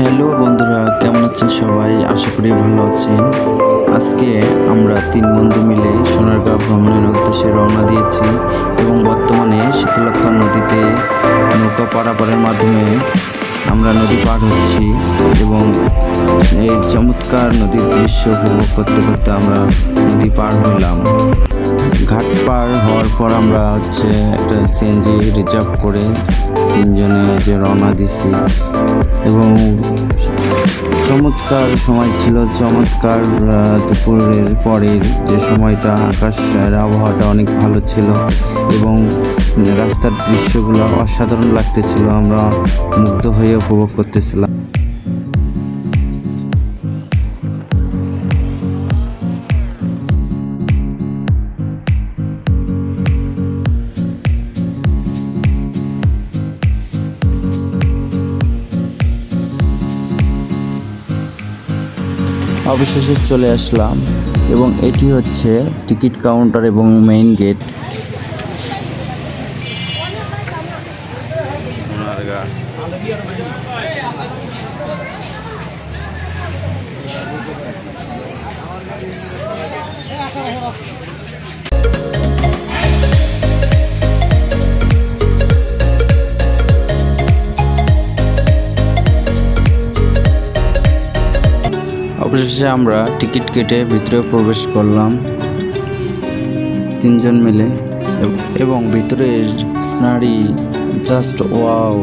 Hello বন্ধুরা, কেমন আছেন সবাই? আশা করি ভালো আছেন। আজকে আমরা তিন বন্ধু মিলে সোনারগাঁও ভ্রমণের উদ্দেশ্যে রওনা দিয়েছি এবং বর্তমানে শীতলক্ষা নদীতে নৌকা পারাপারের মাধ্যমে আমরা নদী পার হচ্ছি এবং এই চমৎকার নদীর দৃশ্য উপভোগ করতে করতে আমরা নদী পার হইলাম। ঘাট পার হওয়ার পর আমরা হচ্ছে একটা সিএনজি রিজার্ভ করে তিনজনে যে রওনা দিছি। এবং চমৎকার সময় ছিল, চমৎকার দুপুরের পরের যে সময়টা, আকাশের আবহাওয়াটা অনেক ভালো ছিল এবং রাস্তার দৃশ্যগুলো অসাধারণ লাগতেছিল। আমরা মুগ্ধ হয়ে উপভোগ করতেছিলাম। অবশেষে চলে আসলাম এবং এটি হচ্ছে টিকিট কাউন্টার এবং মেইন গেট। অবশেষে আমরা টিকিট কেটে ভিতরে প্রবেশ করলাম। তিনজন মিলে এবং ভিতরের স্নারি জাস্ট ওয়াও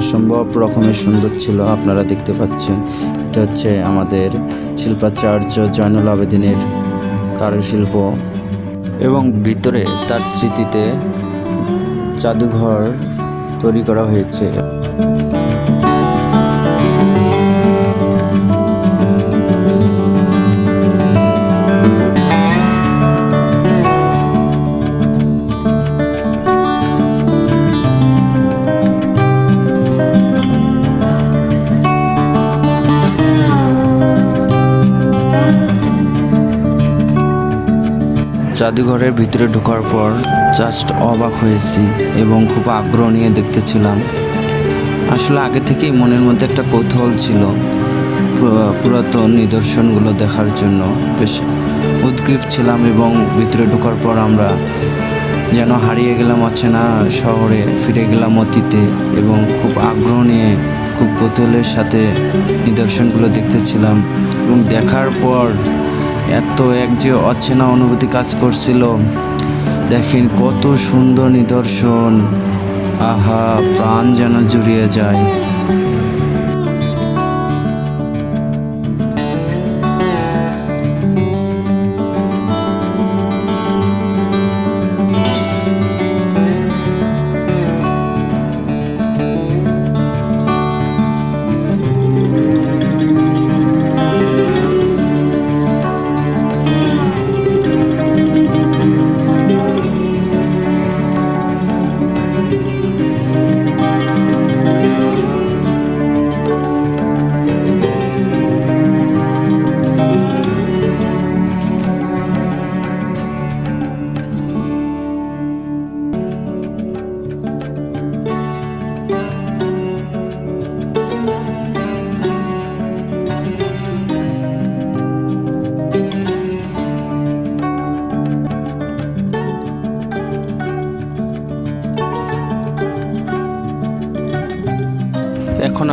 অসম্ভব রকমের সুন্দর ছিল, আপনারা দেখতে পাচ্ছেন। এটা হচ্ছে আমাদের শিল্পাচার্য জয়নুল আবেদিনের কারুশিল্প। এবং ভিতরে তার স্মৃতিতে জাদুঘর তৈরি করা হয়েছে। জাদুঘরের ভিতরে ঢোকার পর জাস্ট অবাক হয়েছি এবং খুব আগ্রহ নিয়ে দেখতেছিলাম। আসলে আগে থেকেই মনের মধ্যে একটা কৌতূহল ছিল পুরা- পুরাতন নিদর্শনগুলো দেখার জন্য। বেশ উদ্গ্রীব ছিলাম এবং ভিতরে ঢোকার পর আমরা যেন হারিয়ে গেলাম অচেনা শহরে, ফিরে গেলাম অতীতে এবং খুব আগ্রহ নিয়ে, খুব কৌতূহলের সাথে নিদর্শনগুলো দেখতেছিলাম এবং দেখার পর এত এক যে অচেনা অনুভূতি কাজ করছিল। দেখেন কত সুন্দর নিদর্শন। আহা, প্রাণ যেন জুড়িয়ে যায়।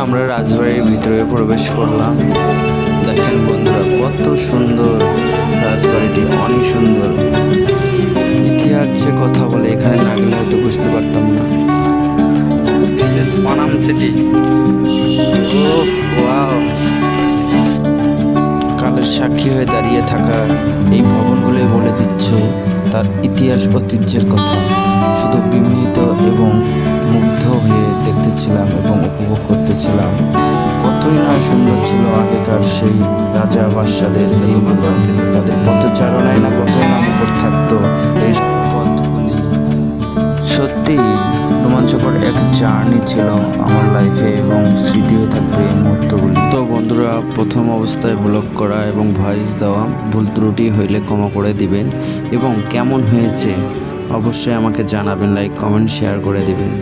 আমরা রাজবাড়ির ভিতরে প্রবেশ করলাম। দেখেন বন্ধুরা, কত সুন্দর রাজবাড়িটি, অনেক সুন্দর। ইতিহাস যে কথা বলে এখানে না গেলে হয়তো বুঝতে পারতাম না। কালের সাক্ষী হয়ে দাঁড়িয়ে থাকা এই ভবনগুলোই বলে দিচ্ছে, তার ইতিহাস ঐতিহ্যের কথা। শুধু বিমোহিত এবং মুগ্ধ হয়ে দেখতেছিলাম এবং উপভোগ করতেছিলাম। কতই না সুন্দর ছিল আগেকার সেই রাজা বাদশাদের দিনগুলো। তাদের পথচারণায় না কতই না মুখর থাকতো এই পথগুলি। সত্যি, রোমাঞ্চকর এক জার্নি ছিল আমার লাইফে এবং স্মৃতি হয়ে থাকবে এই মুহূর্তগুলি। তো বন্ধুরা, প্রথম অবস্থায় ব্লগ করা এবং ভয়েস দেওয়া ভুল ত্রুটি হইলে ক্ষমা করে দিবেন এবং কেমন হয়েছে অবশ্যই আমাকে জানাবেন লাইক কমেন্ট শেয়ার করে দিবেন।